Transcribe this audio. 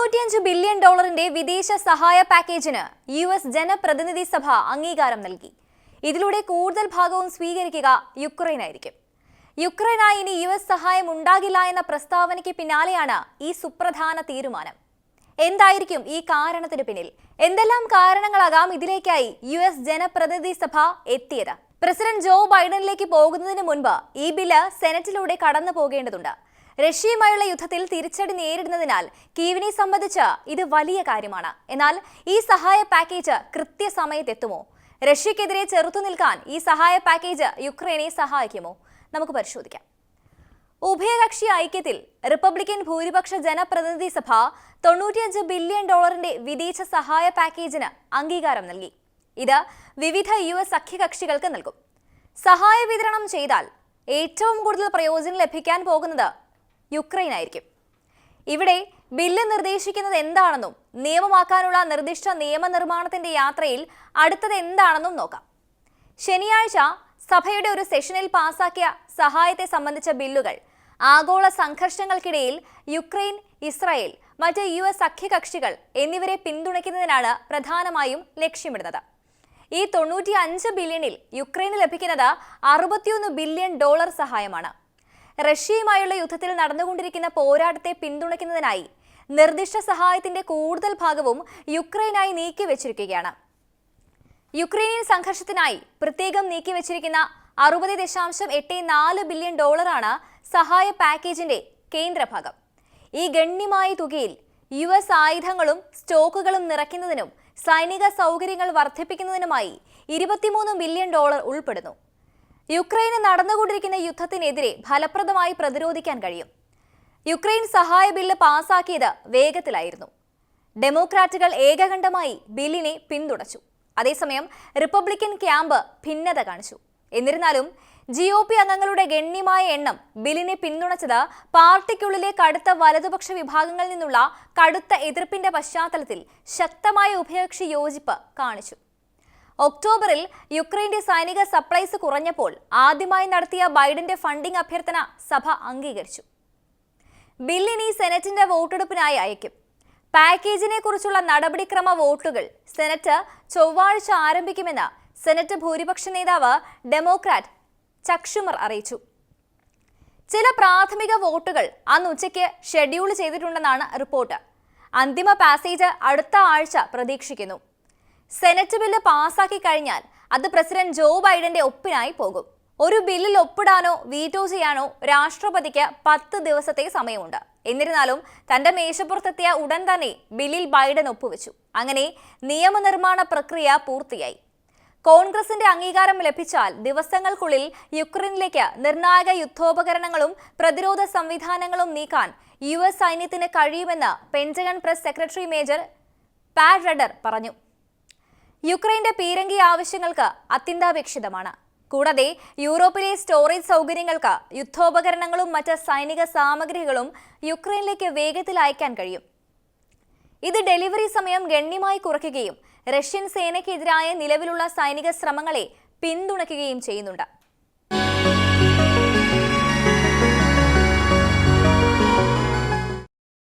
തൊണ്ണൂറ്റിയഞ്ച് ബില്യൺ ഡോളറിന്റെ വിദേശ സഹായ പാക്കേജിന് യു എസ് ജനപ്രതിനിധി സഭ അംഗീകാരം നൽകി. ഇതിലൂടെ കൂടുതൽ ഭാഗവും സ്വീകരിക്കുക യുക്രൈനായിരിക്കും. യുക്രൈനായി ഇനി യു എസ് സഹായം ഉണ്ടാകില്ല എന്ന പ്രസ്താവനയ്ക്ക് പിന്നാലെയാണ് ഈ സുപ്രധാന തീരുമാനം. എന്തായിരിക്കും ഈ കാരണത്തിന് പിന്നിൽ? എന്തെല്ലാം കാരണങ്ങളാകാം ഇതിലേക്കായി യു എസ് ജനപ്രതിനിധി സഭ എത്തിയത്? പ്രസിഡന്റ് ജോ ബൈഡനിലേക്ക് പോകുന്നതിന് മുൻപ് ഈ ബില്ല് സെനറ്റിലൂടെ കടന്നു പോകേണ്ടതുണ്ട് റഷ്യയുമായുള്ള യുദ്ധത്തിൽ തിരിച്ചടി നേരിടുന്നതിനാൽ കീവിനെ സംബന്ധിച്ച് ഇത് വലിയ കാര്യമാണ്. എന്നാൽ ഈ സഹായ പാക്കേജ് കൃത്യസമയത്തെത്തുമോ? റഷ്യക്കെതിരെ ചെറുത്തു നിൽക്കാൻ ഈ സഹായ പാക്കേജ് യുക്രൈനെ സഹായിക്കുമോ? നമുക്ക് പരിശോധിക്കാം. ഉഭയകക്ഷി ഐക്യത്തിൽ റിപ്പബ്ലിക്കൻ ഭൂരിപക്ഷ ജനപ്രതിനിധി സഭ തൊണ്ണൂറ്റിയഞ്ച് ബില്യൺ ഡോളറിന്റെ വിദേശ സഹായ പാക്കേജിന് അംഗീകാരം നൽകി. ഇത് വിവിധ യു എസ് സഖ്യകക്ഷികൾക്ക് നൽകും. സഹായ വിതരണം ചെയ്താൽ ഏറ്റവും കൂടുതൽ പ്രയോജനം ലഭിക്കാൻ പോകുന്നത് യുക്രൈൻ ആയിരിക്കും ഇവിടെ ബില്ല് നിർദ്ദേശിക്കുന്നത് എന്താണെന്നും നിയമമാക്കാനുള്ള നിർദ്ദിഷ്ട നിയമനിർമ്മാണത്തിന്റെ യാത്രയിൽ അടുത്തത് എന്താണെന്നും നോക്കാം. ശനിയാഴ്ച സഭയുടെ ഒരു സെഷനിൽ പാസാക്കിയ സഹായത്തെ സംബന്ധിച്ച ബില്ലുകൾ ആഗോള സംഘർഷങ്ങൾക്കിടയിൽ യുക്രൈൻ ഇസ്രായേൽ മറ്റ് യു എസ് സഖ്യകക്ഷികൾ എന്നിവരെ പിന്തുണയ്ക്കുന്നതിനാണ് പ്രധാനമായും ലക്ഷ്യമിടുന്നത്. ഈ തൊണ്ണൂറ്റി അഞ്ച് ബില്യണിൽ യുക്രൈന് ലഭിക്കുന്നത് അറുപത്തിയൊന്ന് ബില്യൺ ഡോളർ സഹായമാണ്. റഷ്യയുമായുള്ള യുദ്ധത്തിൽ നടന്നുകൊണ്ടിരിക്കുന്ന പോരാട്ടത്തെ പിന്തുണയ്ക്കുന്നതിനായി നിർദ്ദിഷ്ട സഹായത്തിന്റെ കൂടുതൽ ഭാഗവും യുക്രൈനായി നീക്കിവെച്ചിരിക്കുകയാണ്. യുക്രൈനിയൻ സംഘർഷത്തിനായി പ്രത്യേകം നീക്കിവെച്ചിരിക്കുന്ന അറുപത് ദശാംശം എട്ട് നാല് ബില്യൺ ഡോളറാണ് സഹായ പാക്കേജിന്റെ കേന്ദ്രഭാഗം. ഈ ഗണ്യമായ തുകയിൽ യു എസ് ആയുധങ്ങളും സ്റ്റോക്കുകളും നിറയ്ക്കുന്നതിനും സൈനിക സൗകര്യങ്ങൾ വർദ്ധിപ്പിക്കുന്നതിനുമായി ഇരുപത്തിമൂന്ന് ബില്യൺ ഡോളർ ഉൾപ്പെടുന്നു. യുക്രൈന് നടന്നുകൊണ്ടിരിക്കുന്ന യുദ്ധത്തിനെതിരെ ഫലപ്രദമായി പ്രതിരോധിക്കാൻ കഴിയും. യുക്രൈൻ സഹായ ബില്ല് പാസാക്കിയത് വേഗത്തിലായിരുന്നു. ഡെമോക്രാറ്റുകൾ ഏകകണ്ഠമായി ബില്ലിനെ പിന്തുണച്ചു. അതേസമയം റിപ്പബ്ലിക്കൻ ക്യാമ്പ് ഭിന്നത കാണിച്ചു. എന്നിരുന്നാലും ജി ഒ പി അംഗങ്ങളുടെ ഗണ്യമായ എണ്ണം ബില്ലിനെ പിന്തുണച്ചത് പാർട്ടിക്കുള്ളിലെ കടുത്ത വലതുപക്ഷ വിഭാഗങ്ങളിൽ നിന്നുള്ള കടുത്ത എതിർപ്പിന്റെ പശ്ചാത്തലത്തിൽ ശക്തമായ ഉഭയകക്ഷി യോജിപ്പ് കാണിച്ചു. ഒക്ടോബറിൽ യുക്രൈന്റെ സൈനിക സപ്ലൈസ് കുറഞ്ഞപ്പോൾ ആദ്യമായി നടത്തിയ ബൈഡന്റെ ഫണ്ടിംഗ് അഭ്യർത്ഥന സഭ അംഗീകരിച്ചു. ബില്ലിനി സെനറ്റിന്റെ വോട്ടെടുപ്പിനായി അയക്കും. പാക്കേജിനെ കുറിച്ചുള്ള നടപടിക്രമ വോട്ടുകൾ സെനറ്റ് ചൊവ്വാഴ്ച ആരംഭിക്കുമെന്ന് സെനറ്റ് ഭൂരിപക്ഷ നേതാവ് ഡെമോക്രാറ്റ് ചക്ഷുമർ അറിയിച്ചു. ചില പ്രാഥമിക വോട്ടുകൾ അന്ന് ഉച്ചയ്ക്ക് ഷെഡ്യൂൾ ചെയ്തിട്ടുണ്ടെന്നാണ് റിപ്പോർട്ട്. അന്തിമ പാസേജ് അടുത്ത ആഴ്ച പ്രതീക്ഷിക്കുന്നു. സെനറ്റ് ബില്ല് പാസാക്കി കഴിഞ്ഞാൽ അത് പ്രസിഡന്റ് ജോ ബൈഡന്റെ ഒപ്പിനായി പോകും. ഒരു ബില്ലിൽ ഒപ്പിടാനോ വീറ്റോ ചെയ്യാനോ രാഷ്ട്രപതിക്ക് പത്ത് ദിവസത്തെ സമയമുണ്ട്. എന്നിരുന്നാലും തന്റെ മേശപ്പുറത്തെത്തിയ ഉടൻ തന്നെ ബില്ലിൽ ബൈഡൻ ഒപ്പുവെച്ചു. അങ്ങനെ നിയമനിർമ്മാണ പ്രക്രിയ പൂർത്തിയായി. കോൺഗ്രസിന്റെ അംഗീകാരം ലഭിച്ചാൽ ദിവസങ്ങൾക്കുള്ളിൽ യുക്രൈനിലേക്ക് നിർണായക യുദ്ധോപകരണങ്ങളും പ്രതിരോധ സംവിധാനങ്ങളും നീക്കാൻ യു എസ് സൈന്യത്തിന് കഴിയുമെന്ന് Pentagon press secretary major Pat Ryder പറഞ്ഞു. യുക്രൈന്റെ പീരങ്കി ആവശ്യങ്ങൾക്ക് അത്യന്താപേക്ഷിതമാണ്. കൂടാതെ യൂറോപ്പിലെ സ്റ്റോറേജ് സൗകര്യങ്ങൾക്ക് യുദ്ധോപകരണങ്ങളും മറ്റ് സൈനിക സാമഗ്രികളും യുക്രൈനിലേക്ക് വേഗത്തിൽ അയക്കാൻ കഴിയും. ഇത് ഡെലിവറി സമയം ഗണ്യമായി കുറയ്ക്കുകയും റഷ്യൻ സേനയ്ക്കെതിരായ നിലവിലുള്ള സൈനിക ശ്രമങ്ങളെ പിന്തുണയ്ക്കുകയും ചെയ്യുന്നുണ്ട്.